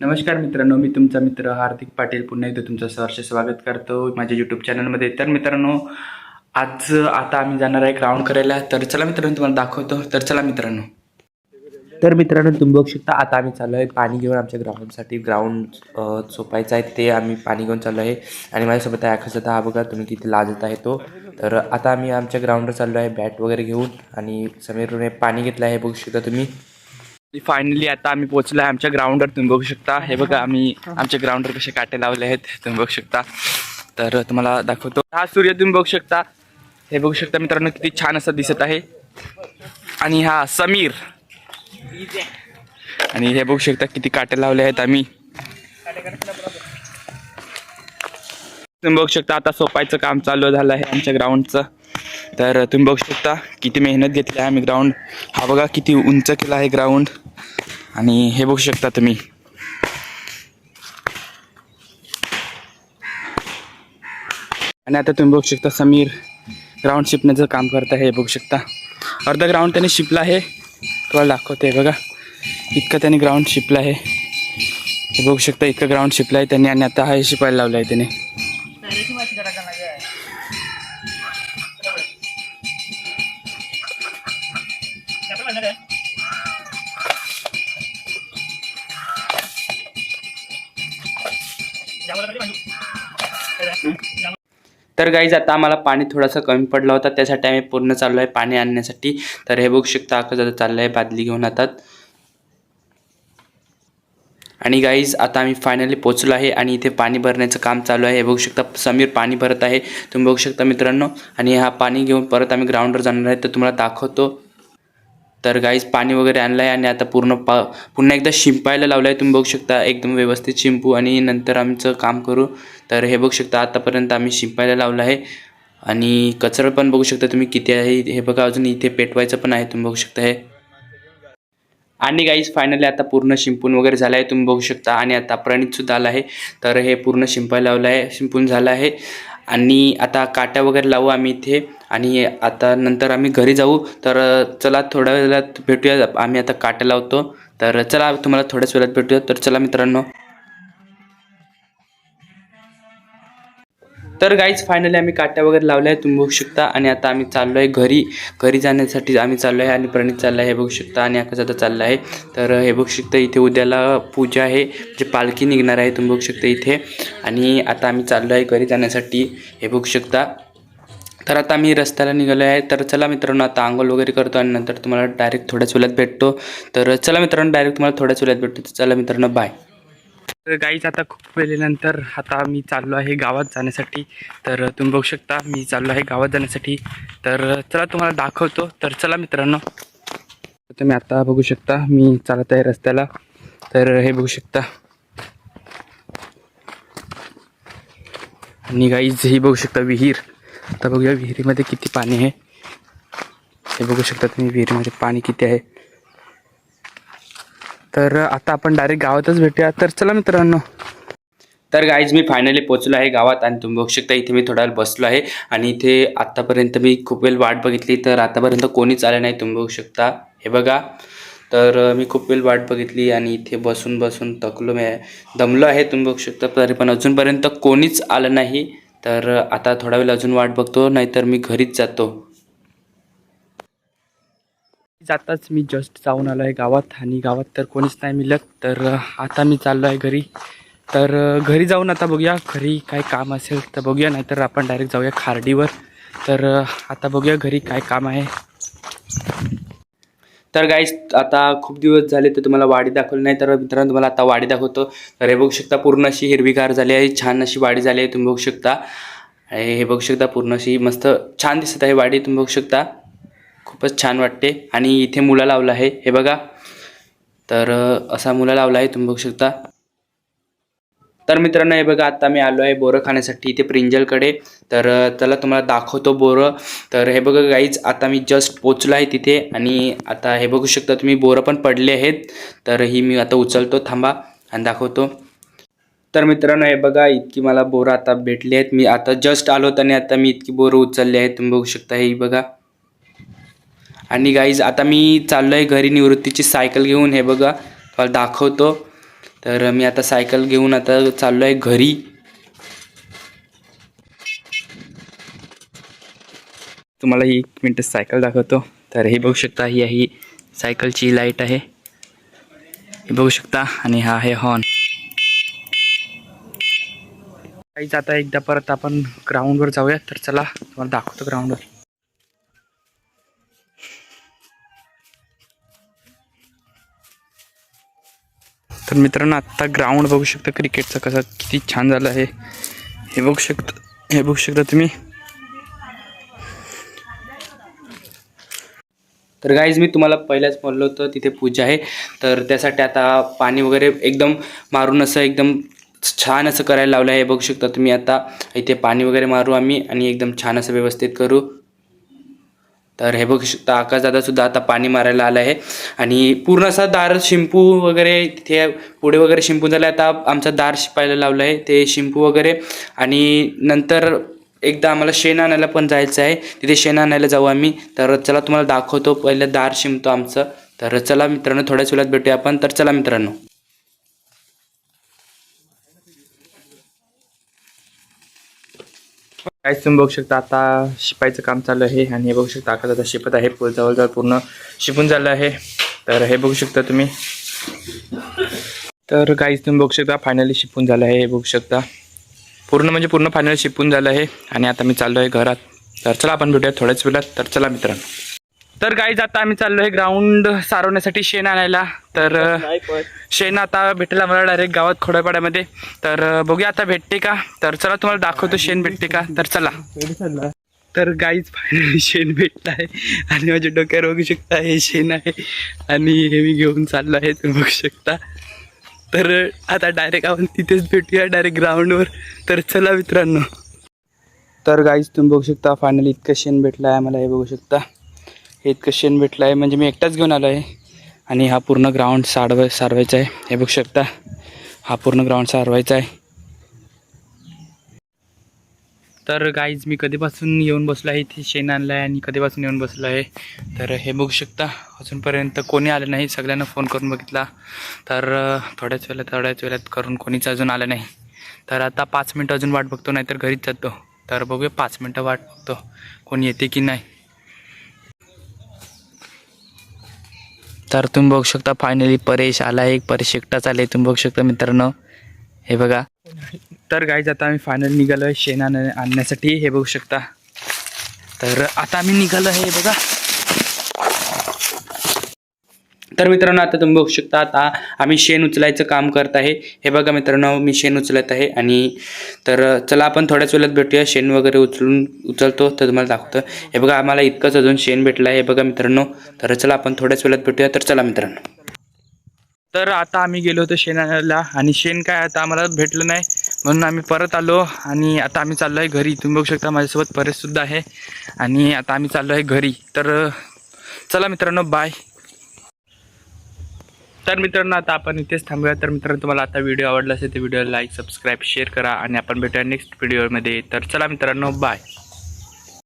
नमस्कार मित्रांनो मी तुमचा मित्र हार्दिक पाटील. पुन्हा एकदा तुमचं सहर्ष स्वागत करतो माझ्या यूट्यूब चॅनलमध्ये तर मित्रांनो आज आता आम्ही जाणार आहे ग्राउंड करायला. तर चला मित्रांनो तुम्हाला दाखवतो. तर चला मित्रांनो. तर मित्रांनो तुम्ही बघू शकता आता आम्ही चाललो आहे पाणी घेऊन आमच्या ग्राउंडसाठी. ग्राउंड सोपायचं आहे ते आम्ही पाणी घेऊन चाललो आहे. आणि माझ्यासोबत आहे आकाश हा बघा तुम्ही किती लाजत आहे तो. तर आता आम्ही आमच्या ग्राउंडवर चाललो आहे. बॅट वगैरे घेऊन आणि समीरने पाणी घेतलं आहे. बघू शकता तुम्ही. फायनली आता आम्ही पोहोचलो आहे आमच्या ग्राउंडवर तुम्ही बघू शकता. हे बघा आम्ही आमच्या ग्राउंडवर कसे काटे लावले आहेत तुम्ही बघू शकता. तर तुम्हाला दाखवतो. हा सूर्य तुम्ही बघू शकता. हे बघू शकता मित्रांनो किती छान असं दिसत आहे. आणि हा समीर. आणि हे बघू शकता किती काटे लावले आहेत आम्ही. तुम्ही बघू शकता आता सोपायचं काम चालू झालं आहे आमच्या ग्राउंडचं तर तुम्ही बघू शकता किती मेहनत घेतली आहे आम्ही ग्राउंड हा बघा किती उंच केला आहे ग्राउंड आणि हे बघू शकता तुम्ही. आणि आता तुम्ही बघू शकता समीर ग्राउंड शिपण्याचं काम करत आहे हे बघू शकता. अर्धा ग्राउंड त्याने शिपला आहे. तुम्हाला दाखवते बघा. इतकं त्याने ग्राउंड शिपलं आहे. हे बघू शकता इतकं ग्राउंड शिपलं आहे त्यांनी आणि आता हा शिपायला लावलं आहे त्याने. तर गाईज आता आम्हाला पाणी थोडंसं कमी पडलं होतं त्यासाठी आम्ही पूर्ण चाललो आहे पाणी आणण्यासाठी. तर हे बघू शकता आकाश आता चाललं आहे बादली घेऊन हातात आणि गाईज आता आम्ही फायनली पोचलो आहे आणि इथे पाणी भरण्याचं काम चालू आहे. हे बघू शकता समीर पाणी भरत आहे. तुम्ही बघू शकता मित्रांनो. आणि हा पाणी घेऊन परत आम्ही ग्राउंडवर जाणार आहे. तर तुम्हाला दाखवतो. तर गाईज पाणी वगैरे आणलं आहे आणि आता पूर्ण पा पुन्हा एकदा शिंपायला लावलं आहे तुम्ही बघू शकता एकदम व्यवस्थित शिंपू आणि नंतर आमचं काम करू. तर हे बघू शकता आतापर्यंत आम्ही शिंपायला लावलं आहे. आणि कचरा पण बघू शकता तुम्ही किती आहे हे बघा अजून इथे पेटवायचं पण आहे तुम्ही बघू शकता हे. आणि गाईज फायनली आता पूर्ण शिंपून वगैरे झालं आहे तुम्ही बघू शकता. आणि आता प्रणितसुद्धा आला आहे. तर हे पूर्ण शिंपायला लावलं आहे शिंपून झालं आहे. आणि आता काट्या वगैरे लावू आम्ही इथे. आणि आता नंतर आम्ही घरी जाऊ. तर चला थोड्या वेळात भेटूया. आम्ही आता काट्या लावतो. तर चला तुम्हाला थोड्याच वेळात भेटूया. तर चला मित्रांनो. तर गाईज फायनली आम्ही काट्या वगैरे लावल्या आहे तुम्ही बघू शकता. आणि आता आम्ही चाललो आहे घरी. घरी जाण्यासाठी आम्ही चाललो आहे आणि प्रणित चाललं आहे हे बघू शकता. आणि आकाश आता चाललं आहे. तर हे बघू शकता इथे उद्याला पूजा आहे. जे पालखी निघणार आहे तुम्ही बघू शकता इथे. आणि आता आम्ही चाललो आहे घरी जाण्यासाठी हे बघू शकता. तर आता आम्ही रस्त्याला निघालो आहे. तर चला मित्रांनो आता आंघोळ वगैरे करतो आणि नंतर तुम्हाला डायरेक्ट थोड्याच वेळात भेटतो. तर चला मित्रांनो डायरेक्ट तुम्हाला थोड्याच वेळात भेटतो. तर चला मित्रांनो बाय तर गाईच आता खूप वेळेनंतर आता मी चाललो आहे गावात जाण्यासाठी. तर तुम्ही बघू शकता मी चाललो आहे गावात जाण्यासाठी. तर चला तुम्हाला दाखवतो. तर चला मित्रांनो. तुम्ही आता बघू शकता मी चालत आहे रस्त्याला. तर हे बघू शकता. आणि गाईज ही बघू शकता विहीर. आता बघूया विहिरीमध्ये किती पाणी आहे. हे बघू शकता तुम्ही विहिरीमध्ये पाणी किती आहे. तर आता आपण डायरेक्ट गावातच भेटूया तर चला मित्रांनो. तर गाईज मी फायनली पोचलो आहे गावात आणि तुम्ही बघू शकता इथे मी थोडा वेळ बसलो आहे आणि इथे आत्तापर्यंत मी खूप वेळ वाट बघितली तर आतापर्यंत कोणीच आलं नाही तुम्ही बघू शकता. हे बघा. तर मी खूप वेळ वाट बघितली आणि इथे बसून बसून थकलो मी दमलो आहे तुम्ही बघू शकता तरी पण अजूनपर्यंत कोणीच आलं नाही. तर आता थोडा वेळ अजून वाट बघतो नाहीतर मी घरीच जातो. जाताच मी जस्ट जाऊन आलो आहे गावात आणि गावात तर कोणीच नाही. मिळत तर आता मी चाललो आहे घरी. तर घरी जाऊन आता बघूया. घरी काय काम असेल तर बघूया नाहीतर आपण डायरेक्ट जाऊया खारडीवर. तर आता बघूया घरी काय काम आहे. तर गाईज आता खूप दिवस झाले तर तुम्हाला वाडी दाखवली नाही तर मित्रांनो तुम्हाला आता वाडी दाखवतो. तर हे बघू शकता पूर्ण अशी हिरवीगार झाली आहे. छान अशी वाडी झाली आहे तुम्ही बघू शकता. हे बघू शकता पूर्ण अशी मस्त छान दिसत आहे वाडी तुम्ही बघू शकता. खूपच छान वाटते. आणि इथे मुला लावला आहे. हे बघा. तर असा मुला लावला आहे. तुम्ही बघू शकता. तर मित्रांनो हे बघा आता मी आलो आहे बोरं खाण्यासाठी. इथे प्रिंजलकडे. तर त्याला चला तुम्हाला दाखवतो बोरं. तर हे बघा गाईज आता मी जस्ट पोचलो आहे तिथे. आणि आता हे बघू शकता तुम्ही बोरं पण पडले आहेत. तर ही मी आता उचलतो. थांबा. आणि दाखवतो. तर मित्रांनो हे बघा इतकी मला बोरं आता भेटली आहेत. मी आता जस्ट आलो आणि आता मी इतकी बोरं उचलली आहेत. तुम्ही बघू शकता हे बघा. आणि गाईज आता मी चाललो आहे घरी निवृत्तीची सायकल घेऊन. हे बघा तुम्हाला दाखवतो. तर मी आता सायकल घेऊन आता चाललो आहे घरी. तुम्हाला ही एक मिनटं सायकल दाखवतो. तर हे बघू शकता ही आहे सायकलची लाइट आहे. हे बघू शकता आणि हा आहे हॉर्न काहीच आता एकदा परत आपण ग्राउंडवर जाऊया. तर चला तुम्हाला दाखवतो ग्राउंडवर तर मित्रांनो आत्ता ग्राउंड बघू शकता क्रिकेटचं कसं किती छान झालं आहे. हे बघू शकता हे बघू शकता तुम्ही. तर गाईज मी तुम्हाला पहिल्याच म्हणलं होतं तिथे पूजा आहे. तर त्यासाठी आता पाणी वगैरे एकदम मारून असं एकदम छान असं करायला लावलं आहे. बघू शकता तुम्ही आता. इथे पाणी वगैरे मारू आम्ही आणि एकदम छान असं व्यवस्थित करू. तर हे बघू शकता आकाशदादासुद्धा आता पाणी मारायला आलं आहे. आणि पूर्ण असा दार शिंपू वगैरे तिथे पुढे वगैरे शिंपू झालं आता आमचा दार शिपायला लावलं आहे ते शिंपू वगैरे. आणि नंतर एकदा आम्हाला शेण आणायला पण जायचं आहे. तिथे शेण आणायला जाऊ आम्ही. तर चला तुम्हाला दाखवतो पहिलं दार शिंपतो आमचं. तर चला मित्रांनो थोड्याच वेळात भेटूया आपण. तर चला मित्रांनो. काहीच तुम्ही बघू शकता आता शिपायचं काम चालू आहे आणि हे बघू शकता आकाश आता शिपत आहे जवळजवळ पूर्ण शिपून झालं आहे. तर हे बघू शकता तुम्ही. तर काहीच तुम्ही बघू शकता फायनली शिपून झालं आहे हे बघू शकता. पूर्ण म्हणजे पूर्ण फायनल शिपून झालं आहे आणि आता मी चाललो आहे घरात. तर चला आपण भेटूया थोड्याच वेळात. तर चला मित्रांनो. तर गाईज आता आम्ही चाललो आहे ग्राउंड सारवण्यासाठी शेण आणायला. तर शेण आता भेटेल आम्हाला डायरेक्ट गावात खोड्यापाड्यामध्ये तर बघूया आता भेटते का? तर चला तुम्हाला दाखवतो शेण भेटते का? तर चला. तर गाईज फायनली शेण भेटत आहे आणि माझ्या डोक्यावर बघू शकता हे शेण आहे. आणि हे मी घेऊन चाललो आहे तुम्ही बघू शकता. तर आता डायरेक्ट आपण तिथेच भेटूया डायरेक्ट ग्राउंडवर तर चला मित्रांनो. तर गाईज तुम्ही बघू शकता फायनली इतकं शेण भेटलं आहे मला हे बघू शकता. हे इतकं शेण भेटलं आहे म्हणजे मी एकटाच घेऊन आलो आहे आणि हा पूर्ण ग्राउंड साडव सारवायचा आहे. हे बघू शकता. हा पूर्ण ग्राउंड सारवायचा आहे. तर गाईज मी कधीपासून येऊन बसलो आहे? इथे शेण आणलं आहे आणि कधीपासून येऊन बसलो आहे? तर हे बघू शकता. अजूनपर्यंत कोणी आलं नाही. सगळ्यांना फोन करून बघितला. तर थोड्याच वेळात थोड्याच वेळात करून कोणीच अजून आलं नाही. तर आता पाच मिनटं अजून वाट बघतो. नाहीतर घरीच जातो. तर बघूया पाच मिनटं वाट बघतो. कोणी येते की नाही. तर तुम्ही बघू शकता फायनली परेश आला एक परेश एकटाच आले. तुम्ही बघू शकता मित्रांनो. हे बघा. तर गाईज आता आम्ही फायनल निघालो आहे शेण आणण्यासाठी. हे बघू शकता. तर आता आम्ही निघालो आहे हे बघा. तर मित्रांनो आता तुम्ही बघू शकता आता आम्ही शेण उचलायचं काम करत आहे. हे बघा मित्रांनो मी शेण उचलत आहे आणि तर चला आपण थोड्याच वेळात भेटूया. शेण वगैरे उचलून उचलतो तर तुम्हाला दाखवतो. हे बघा आम्हाला इतकंच अजून शेण भेटलं आहे हे बघा मित्रांनो. तर चला आपण थोड्याच वेळात भेटूया. तर चला मित्रांनो. तर आता आम्ही गेलो होतो शेणाला आणि शेण काय आता आम्हाला भेटलं नाही. म्हणून आम्ही परत आलो आणि आता आम्ही चाललो आहे घरी. तुम्ही बघू शकता माझ्यासोबत परेशसुद्धा आहे आणि आता आम्ही चाललो आहे घरी. तर चला मित्रांनो बाय तर मित्रांनो आता आपण इथेच थांबूया. तर मित्रांनो तुम्हाला आता व्हिडिओ आवडला असेल तर व्हिडिओ लाईक सबस्क्राईब शेअर करा आणि आपण भेटूया नेक्स्ट व्हिडिओमध्ये. तर चला मित्रांनो बाय